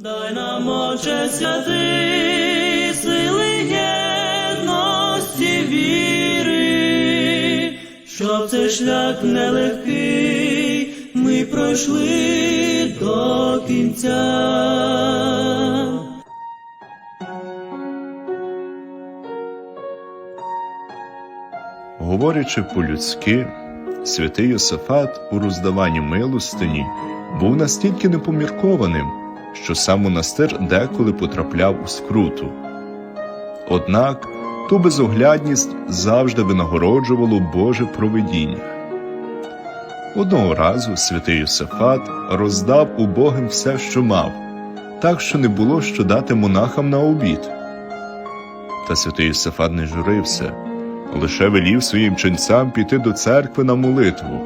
Дай нам, Отче святий, сили єдності віри, щоб цей шлях нелегкий ми пройшли до кінця. Говорячи по-людськи, святий Йосифат у роздаванні милостині був настільки непоміркованим, що сам монастир деколи потрапляв у скруту. Однак ту безоглядність завжди винагороджувало Боже провидіння. Одного разу святий Йосифат роздав убогим все, що мав, так що не було що дати монахам на обід. Та святий Йосифат не журився лише велів своїм ченцям піти до церкви на молитву.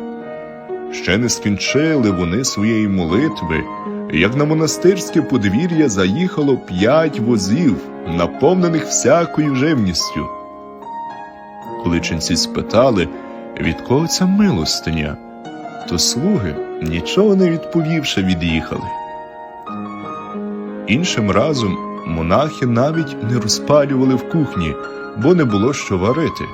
Ще не скінчили вони своєї молитви, як на монастирське подвір'я заїхало п'ять возів, наповнених всякою живністю. Коли ченці спитали, від кого ця милостиня, то слуги, нічого не відповівши, від'їхали. Іншим разом монахи навіть не розпалювали в кухні, бо не було що варити.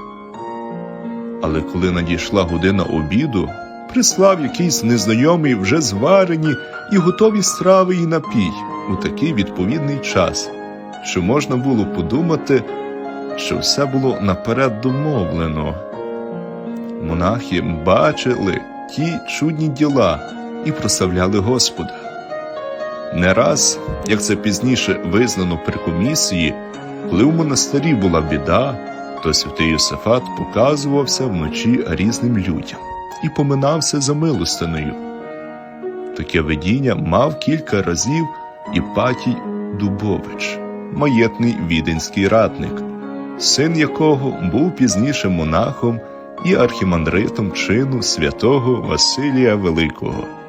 Але коли надійшла година обіду, прислав якийсь незнайомий вже зварені і готові страви і напій у такий відповідний час, що можна було подумати, що все було наперед домовлено. Монахи бачили ті чудні діла і прославляли Господа. Не раз, як це пізніше визнано при комісії, коли у монастирі була біда, то святий Йосифат показувався вночі різним людям і поминався за милостиною. Таке видіння мав кілька разів Іпатій Дубович, маєтний віденський радник, син якого був пізніше монахом і архімандритом чину святого Василія Великого.